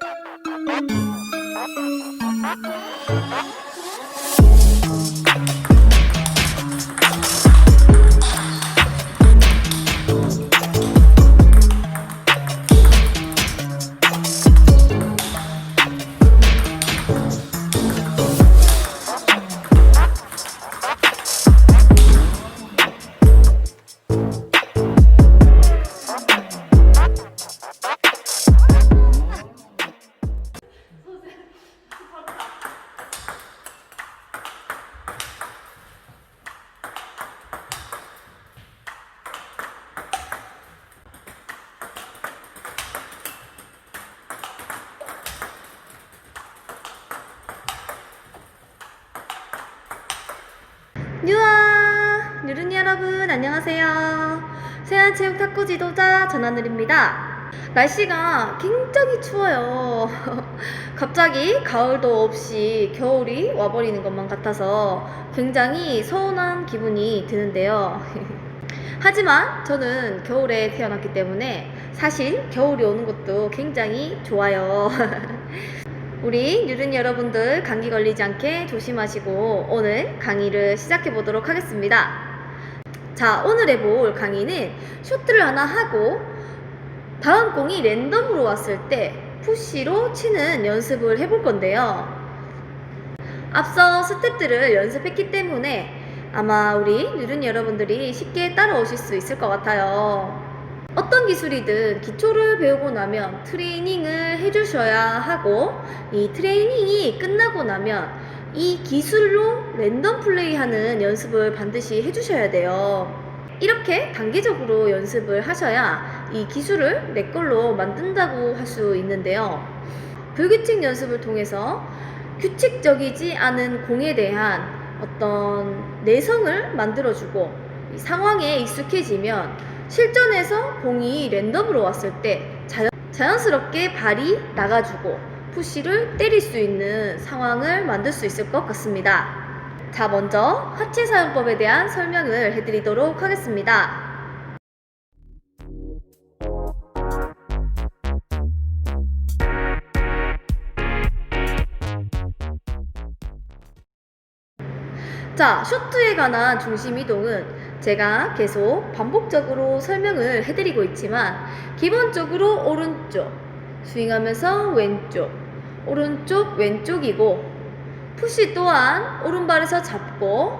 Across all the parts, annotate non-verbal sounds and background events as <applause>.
뉴아! 여러분, 안녕하세요. 세안체육 탁구 지도자 전하늘입니다. 날씨가 굉장히 추워요. <laughs> 갑자기 가을도 없이 겨울이 와버리는 것만 같아서 굉장히 서운한 기분이 드는데요. <laughs> 하지만 저는 겨울에 태어났기 때문에 사실 겨울이 오는 것도 굉장히 좋아요. <laughs> 우리 유른 여러분들 감기 걸리지 않게 조심하시고 오늘 강의를 시작해 보도록 하겠습니다. 자, 오늘 해볼 강의는 쇼트를 하나 하고 다음 공이 랜덤으로 왔을 때 푸시로 치는 연습을 해볼 건데요. 앞서 스텝들을 연습했기 때문에 아마 우리 유른 여러분들이 쉽게 따라오실 수 있을 것 같아요. 어떤 기술이든 기초를 배우고 나면 트레이닝을 해주셔야 하고 이 트레이닝이 끝나고 나면 이 기술로 랜덤 플레이 하는 연습을 반드시 해주셔야 돼요. 이렇게 단계적으로 연습을 하셔야 이 기술을 내 걸로 만든다고 할 수 있는데요. 불규칙 연습을 통해서 규칙적이지 않은 공에 대한 어떤 내성을 만들어주고 이 상황에 익숙해지면 실전에서 공이 랜덤으로 왔을 때 자연, 자연스럽게 발이 나가주고 푸시를 때릴 수 있는 상황을 만들 수 있을 것 같습니다. 자, 먼저 하체 사용법에 대한 설명을 해드리도록 하겠습니다. 자, 쇼트에 관한 중심 이동은 제가 계속 반복적으로 설명을 해드리고 있지만 기본적으로 오른쪽, 스윙하면서 왼쪽, 오른쪽, 왼쪽이고 푸시 또한 오른발에서 잡고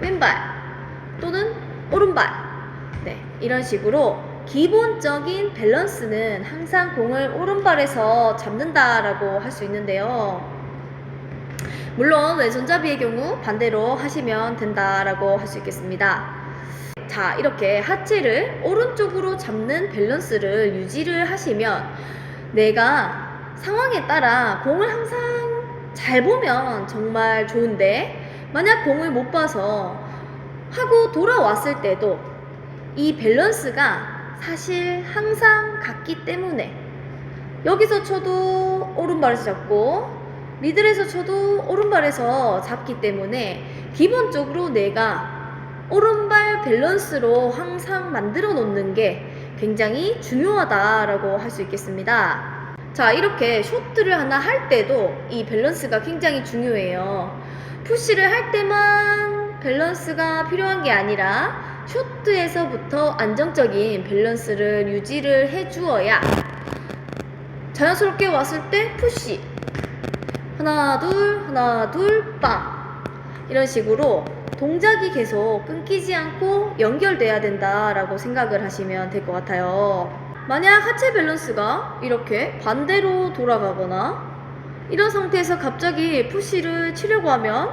왼발 또는 오른발 네, 이런 식으로 기본적인 밸런스는 항상 공을 오른발에서 잡는다라고 할 수 있는데요. 물론 왼손잡이의 경우 반대로 하시면 된다라고 할 수 있겠습니다. 자, 이렇게 하체를 오른쪽으로 잡는 밸런스를 유지를 하시면 내가 상황에 따라 공을 항상 잘 보면 정말 좋은데 만약 공을 못 봐서 하고 돌아왔을 때도 이 밸런스가 사실 항상 같기 때문에 여기서 쳐도 오른발에서 잡고 미들에서 쳐도 오른발에서 잡기 때문에 기본적으로 내가 오른발 밸런스로 항상 만들어 놓는 게 굉장히 중요하다라고 할 수 있겠습니다. 자, 이렇게 쇼트를 하나 할 때도 이 밸런스가 굉장히 중요해요. 푸시를 할 때만 밸런스가 필요한 게 아니라 쇼트에서부터 안정적인 밸런스를 유지를 해 주어야 자연스럽게 왔을 때 푸시 하나 둘 하나 둘 빵 이런 식으로 동작이 계속 끊기지 않고 연결돼야 된다라고 생각을 하시면 될 것 같아요. 만약 하체 밸런스가 이렇게 반대로 돌아가거나 이런 상태에서 갑자기 푸시를 치려고 하면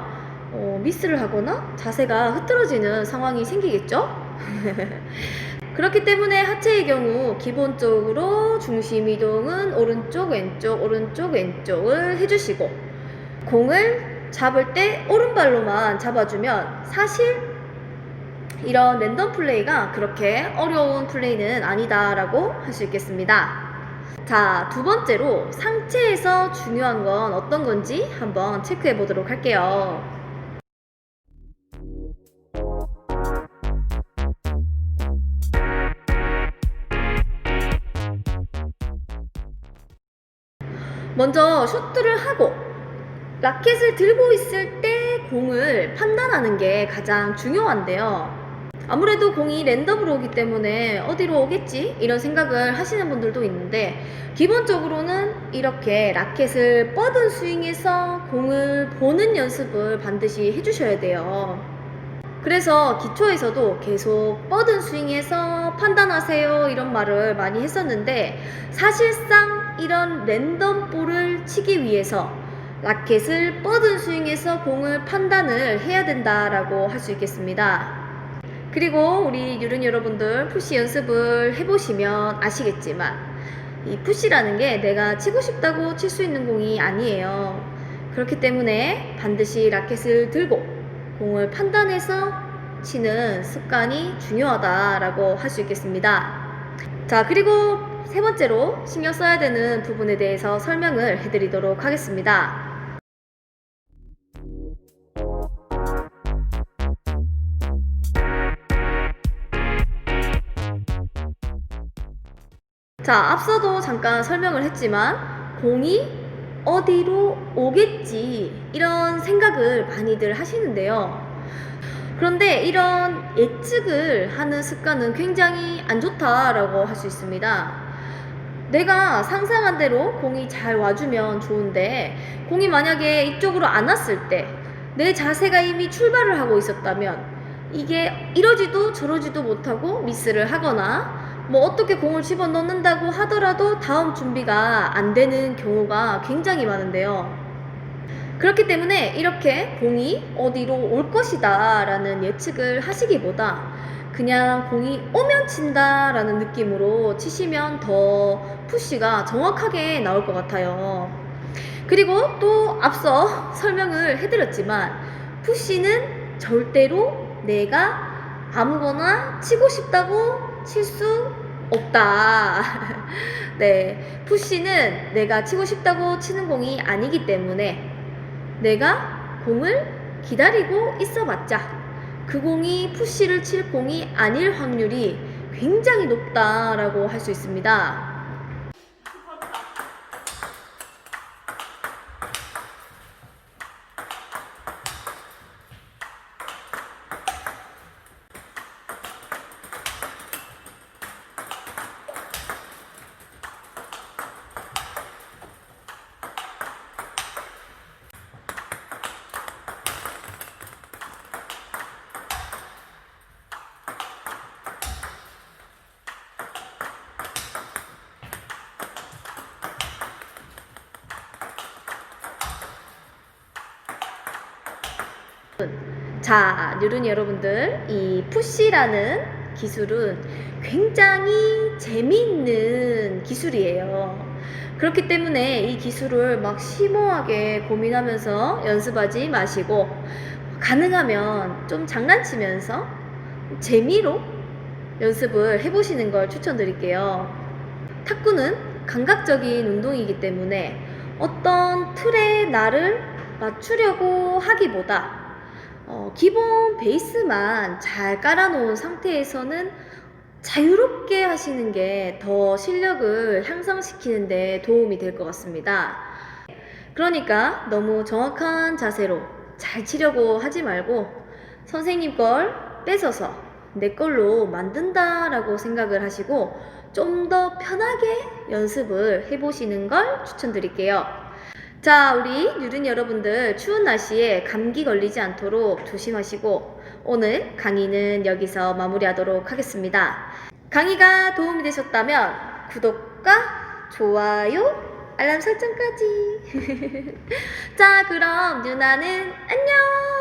어, 미스를 하거나 자세가 흐트러지는 상황이 생기겠죠? <laughs> 그렇기 때문에 하체의 경우 기본적으로 중심 이동은 오른쪽 왼쪽 오른쪽 왼쪽을 해주시고 공을 잡을 때 오른발로만 잡아주면 사실 이런 랜덤 플레이가 그렇게 어려운 플레이는 아니다라고 할 수 있겠습니다. 자, 두 번째로 상체에서 중요한 건 어떤 건지 한번 체크해 보도록 할게요. 먼저 쇼트를 하고 라켓을 들고 있을 때 공을 판단하는 게 가장 중요한데요. 아무래도 공이 랜덤으로 오기 때문에 어디로 오겠지? 이런 생각을 하시는 분들도 있는데 기본적으로는 이렇게 라켓을 뻗은 스윙에서 공을 보는 연습을 반드시 해주셔야 돼요. 그래서 기초에서도 계속 뻗은 스윙에서 판단하세요 이런 말을 많이 했었는데 사실상 이런 랜덤 볼을 치기 위해서 라켓을 뻗은 스윙에서 공을 판단을 해야 된다라고 할 수 있겠습니다. 그리고 우리 유른 여러분들 푸시 연습을 해보시면 아시겠지만 이 푸시라는 게 내가 치고 싶다고 칠 수 있는 공이 아니에요. 그렇기 때문에 반드시 라켓을 들고 공을 판단해서 치는 습관이 중요하다라고 할 수 있겠습니다. 자, 그리고 세 번째로 신경 써야 되는 부분에 대해서 설명을 해드리도록 하겠습니다. 자, 앞서도 잠깐 설명을 했지만 공이 어디로 오겠지 이런 생각을 많이들 하시는데요. 그런데 이런 예측을 하는 습관은 굉장히 안 좋다라고 할 수 있습니다. 내가 상상한 대로 공이 잘 와주면 좋은데 공이 만약에 이쪽으로 안 왔을 때 내 자세가 이미 출발을 하고 있었다면 이게 이러지도 저러지도 못하고 미스를 하거나 뭐 어떻게 공을 집어 넣는다고 하더라도 다음 준비가 안 되는 경우가 굉장히 많은데요. 그렇기 때문에 이렇게 공이 어디로 올 것이다 라는 예측을 하시기보다 그냥 공이 오면 친다 라는 느낌으로 치시면 더 푸시가 정확하게 나올 것 같아요. 그리고 또 앞서 <laughs> 설명을 해드렸지만 푸시는 절대로 내가 아무거나 치고 싶다고 칠 수 없다. <laughs> 네. 푸시는 내가 치고 싶다고 치는 공이 아니기 때문에 내가 공을 기다리고 있어 봤자 그 공이 푸시를 칠 공이 아닐 확률이 굉장히 높다라고 할 수 있습니다. 자, 누른 여러분들, 이 푸시라는 기술은 굉장히 재미있는 기술이에요. 그렇기 때문에 이 기술을 막 심오하게 고민하면서 연습하지 마시고, 가능하면 좀 장난치면서 재미로 연습을 해보시는 걸 추천드릴게요. 탁구는 감각적인 운동이기 때문에 어떤 틀에 나를 맞추려고 하기보다 어, 기본 베이스만 잘 깔아놓은 상태에서는 자유롭게 하시는 게 더 실력을 향상시키는데 도움이 될 것 같습니다. 그러니까 너무 정확한 자세로 잘 치려고 하지 말고 선생님 걸 뺏어서 내 걸로 만든다라고 생각을 하시고 좀 더 편하게 연습을 해보시는 걸 추천드릴게요. 자, 우리 유른 여러분들 추운 날씨에 감기 걸리지 않도록 조심하시고 오늘 강의는 여기서 마무리하도록 하겠습니다. 강의가 도움이 되셨다면 구독과 좋아요, 알람 설정까지. <laughs> 자, 그럼 누나는 안녕!